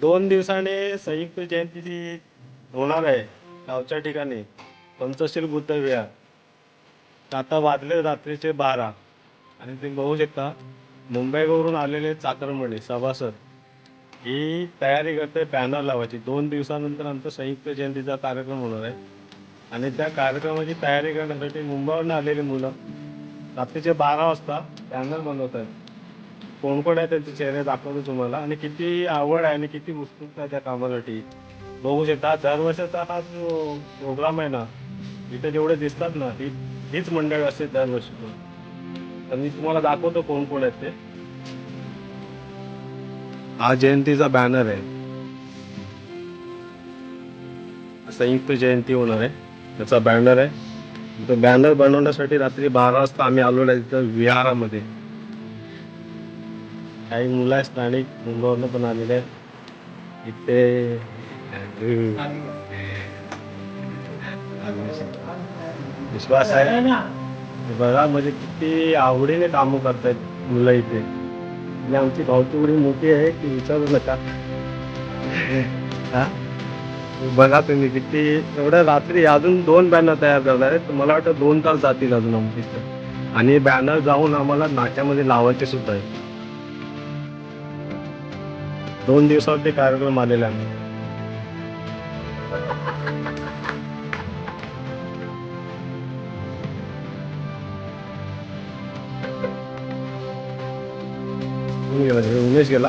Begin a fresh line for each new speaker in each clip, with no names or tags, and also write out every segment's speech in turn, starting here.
दोन दिवसाने संयुक्त जयंती होणार आहे गावच्या ठिकाणी. पंचशील बुद्ध विहार. आता वाजले रात्रीचे बारा. आणि ते बघू शकता मुंबईवरून आलेले चाकरमणी सभासद. ही तयारी करते बॅनर लावायची. दोन दिवसानंतर आमचा संयुक्त जयंतीचा कार्यक्रम होणार आहे. आणि त्या कार्यक्रमाची तयारी करण्यासाठी मुंबईवरून आलेली मुलं रात्रीचे बारा वाजता बॅनर बनवत आहेत कोण कोण आहे त्यांचे चेहरे दाखवतो तुम्हाला आणि किती आवड आहे आणि किती उत्सुकता आहे त्या कामासाठी. बघू शकता दरवर्षाचा हा जो प्रोग्राम आहे ना इथे जेवढे दिसतात ना ती हीच मंडळ असते दरवर्षी. तर मी तुम्हाला दाखवतो कोण कोण आहेत ते. हा जयंतीचा बॅनर आहे. संयुक्त जयंती होणार आहे. त्याचा बॅनर आहे. तो बॅनर बनवण्यासाठी रात्री बारा वाजता आम्ही आलो आहे तिथं विहारामध्ये. काही मुलं आहेत स्थानिक मुंबईवरनं पण आलेले आहेत. इथे विश्वास आहे. बघा म्हणजे किती आवडीने कामं करतायत मुलं इथे. आणि आमची भावची एवढी मोठी आहे की विचारू नका. हा? बघा तुम्ही किती एवढ्या रात्री अजून दोन बॅनर तयार करणार आहेत. मला वाटतं दोन तास जातील अजून आमच्या इथं. आणि बॅनर जाऊन आम्हाला नाट्यामध्ये लावायचे सुद्धा आहे दोन दिवसावर ते कार्यक्रम आलेला आहे कोण गेला तिकडे? उमेश गेला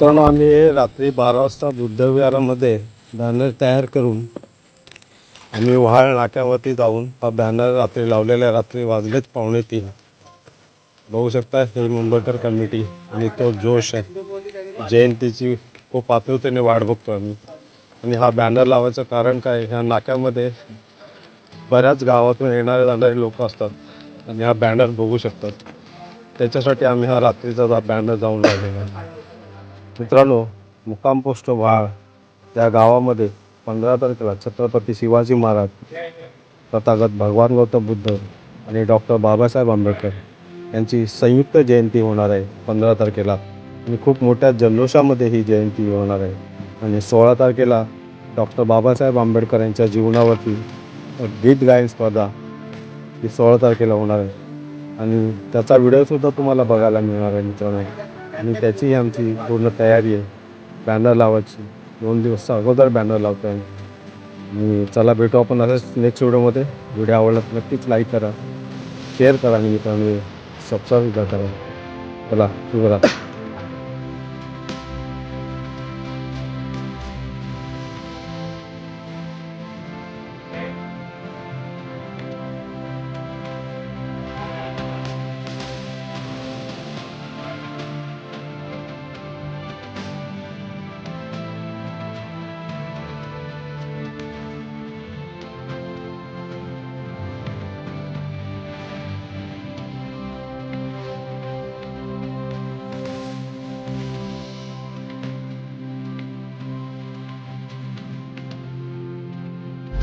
मित्रांनो आम्ही रात्री बारा वाजता बुद्धविहारामध्ये बॅनर तयार करून आम्ही वहाळ नाक्यावरती जाऊन हा बॅनर रात्री लावलेला रात्री वाजलेच पावणे तीन. बघू शकता हे मुंबईकर कमिटी आणि तो जोश आहे. जयंतीची खूप आतुरतेने वाट बघतो आम्ही. आणि हा बॅनर लावायचं कारण काय? ह्या नाक्यामध्ये बऱ्याच गावातून येणारे जाणारे लोक असतात आणि हा बॅनर बघू शकतात. त्याच्यासाठी आम्ही हा रात्रीचा बॅनर जाऊन लावलेला आहे. मित्रांनो मुक्काम पोस्ट व्हाळ त्या गावामध्ये पंधरा तारखेला छत्रपती शिवाजी महाराज तथागत भगवान गौतम बुद्ध आणि डॉक्टर बाबासाहेब आंबेडकर यांची संयुक्त जयंती होणार आहे पंधरा तारखेला. आणि खूप मोठ्या जल्लोषामध्ये ही जयंती होणार आहे. आणि सोळा तारखेला डॉक्टर बाबासाहेब आंबेडकर यांच्या जीवनावरती गीत गायन स्पर्धा ही सोळा तारखेला होणार आहे. आणि त्याचा व्हिडिओसुद्धा तुम्हाला बघायला मिळणार आहे मित्रांनो. आणि त्याची आमची पूर्ण तयारी आहे. बॅनर लावायची. दोन दिवस अगोदर बॅनर लावतो आहे आणि चला भेटू आपण असंच नेक्स्ट व्हिडिओमध्ये व्हिडिओ आवडला तर नक्कीच लाईक करा. शेअर करा आणि मित्रांनो सबस्क्राईब करा. चला शुभरात्री.